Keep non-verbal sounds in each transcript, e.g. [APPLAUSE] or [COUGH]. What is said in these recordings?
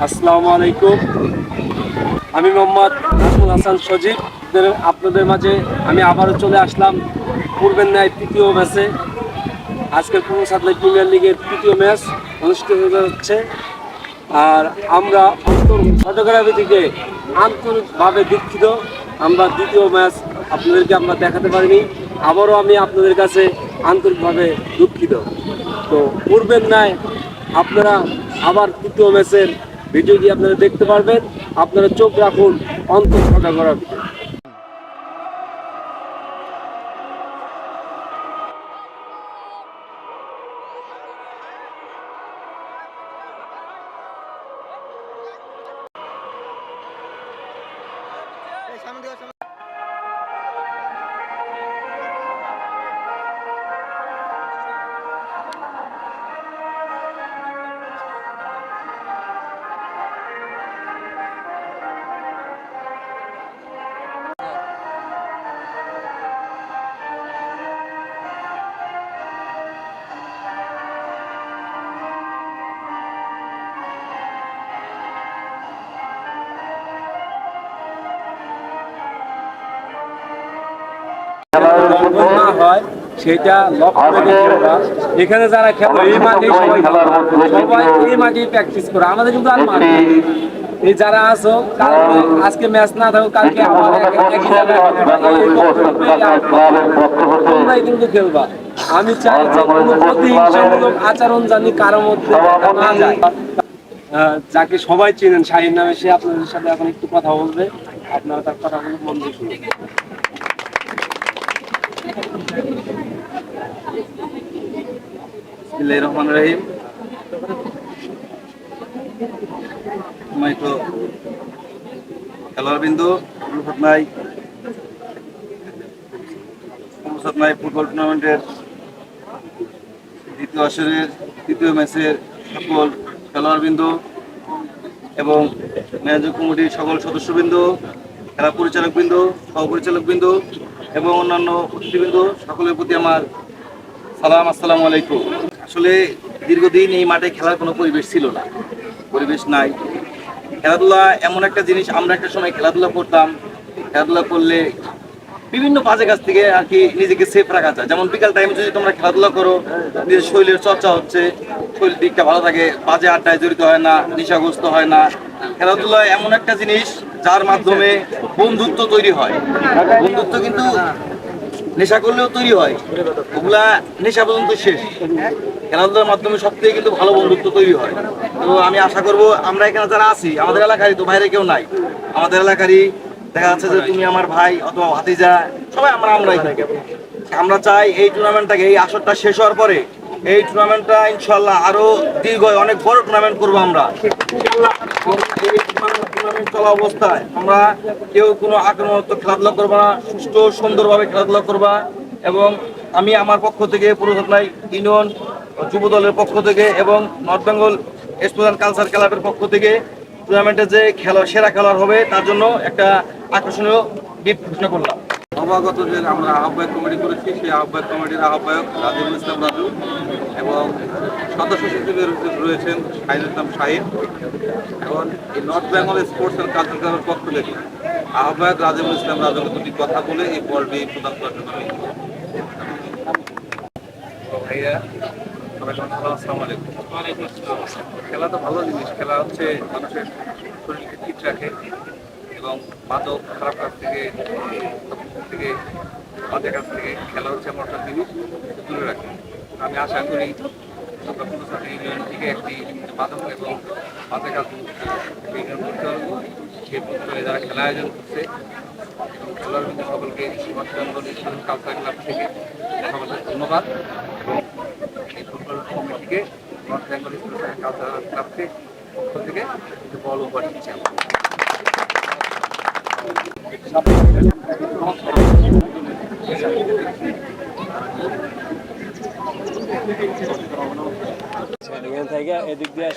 আসসালামু আলাইকুম। আমি মোহাম্মদ নাজমুল হাসান সজীব। আপনাদের- মাঝে আমি আবারও চলে আসলাম পূর্বের ন্যায় তৃতীয় ম্যাচে। আজকের পূর্ব সাতলাই প্রিমিয়ার লিগের তৃতীয় ম্যাচ অনুষ্ঠিত হচ্ছে আর আমরা ফটোগ্রাফি থেকে আন্তরিকভাবে দুঃখিত আমরা দ্বিতীয় ম্যাচ আপনাদেরকে আমরা দেখাতে পারিনি। আবারও আমি আপনাদের কাছে আন্তরিকভাবে দুঃখিত। তো পূর্বের ন্যায় আপনারা আবার তৃতীয় ম্যাচের ভিডিওটি আপনারা দেখতে পারবেন। আপনারা চোখ রাখুন অন্তর ফটোগ্রাফিতে লঙ্ঘন সেটা লক্ষ্য রেখে এখানে যারা খেলো এই মাঠে সবাই এই মাঠেই প্র্যাকটিস করে। আমাদের কিন্তু আর মাঠ এই যারা কালকে আজকে ম্যাচ না থাকো কালকে তোমরাই কিন্তু খেলবা। আমি চাই যে কোনো প্রতিহিংসামূলক আচরণ জানি কারও মধ্যে না যায়। যাকে সবাই চেনেন শাহিন নামে সে আপনাদের সাথে এখন একটু কথা বলবে। আপনারা তার কথাগুলো মন দিয়ে শুনবেন বিসমিল্লাহির রহমানির রহিম। তো খেলোয়াড় বিন্দু নাই নাই ফুটবল টুর্নামেন্টের দ্বিতীয় আসরের, তৃতীয় ম্যাচের সকল খেলোয়াড় বিন্দু এবং ম্যানেজিং কমিটির সকল সদস্যবৃন্দ খেলা পরিচালক বিন্দু, সহপরিচালক বিন্দু এবং অন্যান্য অতিথিবৃন্দ সকলের প্রতি আমার সালাম, আসসালামু আলাইকুম। আসলে দীর্ঘদিন এই মাঠে খেলার কোনো পরিবেশ ছিল না। পরিবেশ নাই। খেলাধুলা এমন একটা জিনিস, আমরা একটা সময় খেলাধুলা করতাম। খেলাধুলা করলে বিভিন্ন বাজে কাছ থেকে আর কি নিজেকে সেফ রাখা যায়। যেমন বিকাল টাইমে যদি তোমরা খেলাধুলা করো, নিজের শরীরের চর্চা হচ্ছে, শরীর দিকটা ভালো থাকে, বাজে আড্ডায় জড়িত হয় না, নেশাগ্রস্ত হয় না। খেলাধুলা এমন একটা জিনিস যার মাধ্যমে বন্ধুত্ব তৈরি হয়। বন্ধুত্ব কিন্তু নেশা করলেও তৈরি হয়। ওগুলা নেশা পর্যন্ত শেষ। খেলাধুলার মাধ্যমে সব থেকে কিন্তু ভালো বন্ধুত্ব তৈরি হয়। তো আমি আশা করব আমরা এখানে যারা আছি, আমাদের এলাকারই তো বাইরে কেউ নাই। আমাদের এলাকারই দেখা যাচ্ছে যে তুমি আমার ভাই অথবা ভাতিজা, সবাই আমরা আমরাই থাকি আমরা চাই এই টুর্নামেন্টটাকে এই আসরটা শেষ হওয়ার পরে এই টুর্নামেন্টটা ইনশাল্লাহ আরও দীর্ঘ অনেক বড় টুর্নামেন্ট করব আমরা। চলা অবস্থায় আমরা কেউ কোনো আক্রমণাত্মক খেলাধুলা করব না, সুষ্ঠু সুন্দরভাবে খেলাধুলা করবা। এবং আমি আমার পক্ষ থেকে পুরোধলাই ইউনিয়ন যুব দলের পক্ষ থেকে এবং নর্থ বেঙ্গল স্টুডেন্ট কালচার ক্লাবের পক্ষ থেকে টুর্নামেন্টে যে খেলা, সেরা খেলোয়াড় হবে, তার জন্য একটা আকর্ষণীয় গিফট ঘোষণা করলাম। নবাগত যে আমরা আহ্বায়ক কমিটি করেছি, সেই আহ্বায়ক কমিটির আহ্বায়ক রাজিবুল ইসলাম রাজু এবং সদস্য হিসেবে রয়েছেন শাহিনুল ইসলাম শাহিন। এবং এই north Bengal sports and culture ক্লাবের পক্ষ থেকে আহ্বায়ক রাজিবুল ইসলাম রাজুকে দুটি কথা বলে এই বলটি প্রদান করার জন্য খেলা তো ভালো জিনিস, খেলা হচ্ছে মানুষের শরীরকে ফিট রাখে এবং মাদক, খারাপ কাজ থেকে থেকে, বাজে কাজ থেকে খেলা হচ্ছে আমার একটা জিনিস দূরে রাখে। আমি আশা করি থেকে একটি এবং খেলা আয়োজন করছে, এবং সকলকে ধন্যবাদ। এবং কমিটিকে north Bengal student culture club থেকে পক্ষ থেকে একটু বল উপহার দিচ্ছি। এখান থেকে এদিক দিয়ে [LAUGHS]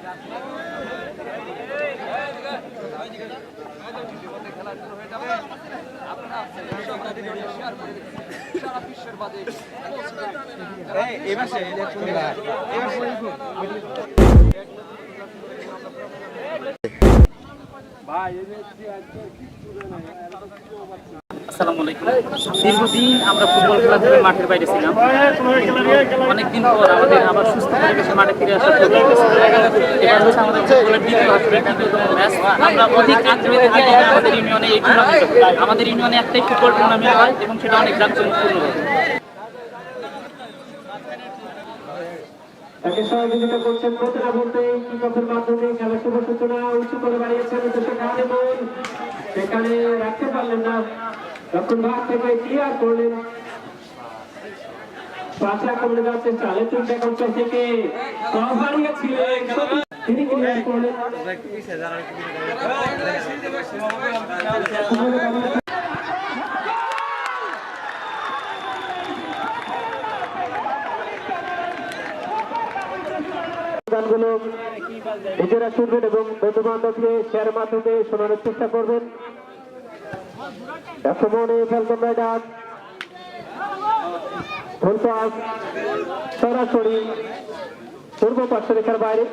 জানাচ্ছি শুভেচ্ছা ভাই এই যে একদম কিচ্ছু না একদম কিছু পাচ্ছি আসসালামু আলাইকুম। দীর্ঘদিন আমরা ফুটবল খেলা থেকে মাঠের বাইরে ছিলাম। অনেকদিন পর আমাদের আবার সুস্থ পরিবেশে মাঠে ফিরে আসা এবার হচ্ছে আমাদের ফুটবলের দ্বিতীয় দ্বিতীয়তম আমরা অধিক আগ্রহে থাকি আমাদের ইউনিয়নে এই টুর্নামেন্ট আমাদের ইউনিয়নে একটাই ফুটবল টুর্নামেন্ট হয় এবং সেটা অনেক জাঁকজমকপূর্ণ হয় তাকে সহযোগিতা করছেন প্রতিটা বলতে কিকপের মাধ্যমে খেলা শুভ সূচনা উঁচু করে বাড়িয়েছেন সেখানে রাখতে পারলেন না। তখন ভাগ থেকে ক্লিয়ার করলেন? পাঁচ আক্রমণে যাওয়ার চেষ্টা লেতুন টেকন থেকে। নিজেরা শুনবেন এবং বন্ধু বান্ধবকে শেয়ার মাধ্যমে শোনানোর চেষ্টা করবেন। মনে ফ্যালকন রাইডার ফুল পাস সরাসরি পূর্ব রেখার বাইরে।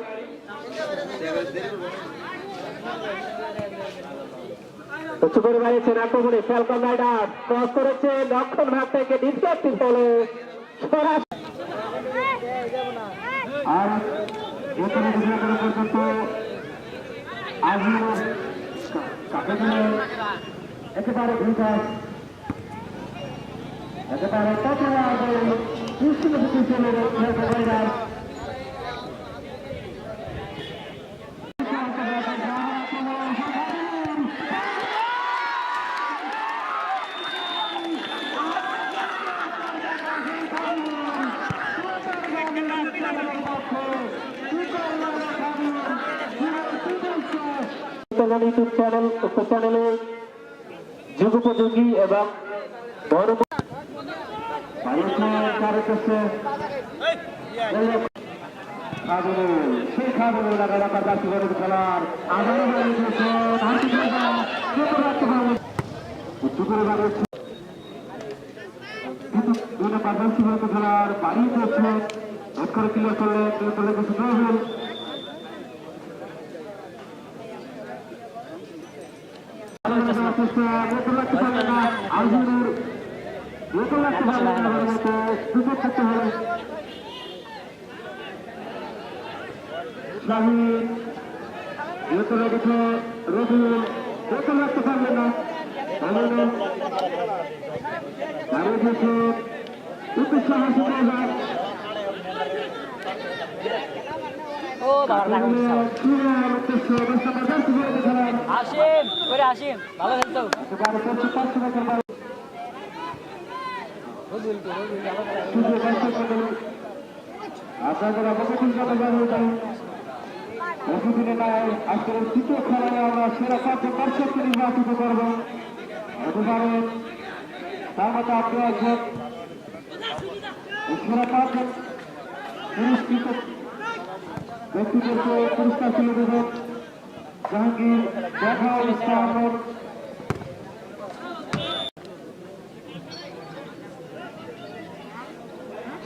উঁচু করে বাড়িয়েছেন আক্রমণে ফ্যালকন রাইডার ক্রস করেছে দক্ষিণ ভাগ থেকে ডিসপ্লেক্টিভ হলো। আর এখানে পর্যন্ত। একেবারে ভিটাস একেবারে কঠোর কৃষ্ণ কৃষ্ণের রাইডার চ্যানেল চ্যানেলে যুগোপযোগী এবং বড় দাসী বড় খেলার বাড়ি করছে ক্লিয়ার করলে ক্লিয়ার করলে হল রবিউল বোতল রাখতে পারলেন না দাঁড়িয়ে দিয়েছে উদ্দেশ্য হাসি উদ্দেশ্য অবস্থা খেলার আসিম করে আসিম ভালো খেলতো এবারে করছে পাঁচশো টাকার বাড়ি শুধু দর্শক মণ্ডলী, আপনাদের অবগতির জন্য জানিয়ে যাই প্রতিদিনে নয় আজকের তৃতীয় খেলায় আমরা সেরা পাঁচজন দর্শককে নির্বাচিত করব হতে তার মতো আপনি একজন সেরা ব্যক্তিদেরকে পুরস্কার তুলে দেবেন জাহাঙ্গীর দেখা ইসলাম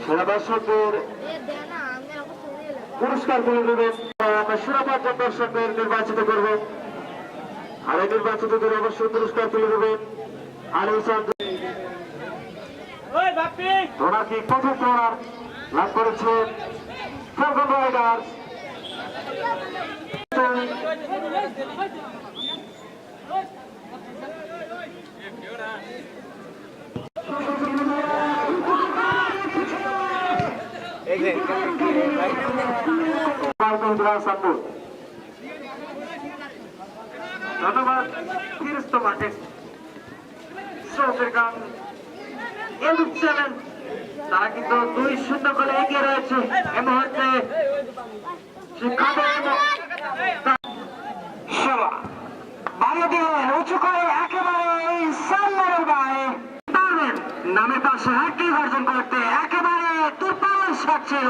সেরা দর্শকদের পুরস্কার করে দেবেন। সেরা দর্শকদের নির্বাচিত করব। আর এই নির্বাচিতদের অবশ্যই পুরস্কার তুলে দেবেন। আর এই ওনার কি প্রথম করার লাভ করেছে ফ্যালকন রাইডার্স। ধন্যবাদ ফিরস্ত মাঠে। শ্রোতের গান ইউটিউব চ্যানেল, তারা কিন্তু দুই শূন্য গোলে এগিয়ে রয়েছে এই মুহূর্তে। সে কাদের সেবা বাড়িয়ে দিলেন উঁচু করে একেবারে এই সাল্লারের গায়ে পারবেন নামের পাশে হ্যাট্রিক অর্জন করতে একেবারে তুরপালের শট ছিল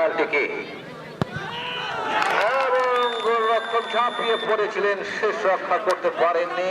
পেনাল্টি কিক এবং গোলরক্ষক ঝাঁপিয়ে পড়েছিলেন শেষ রক্ষা করতে পারেননি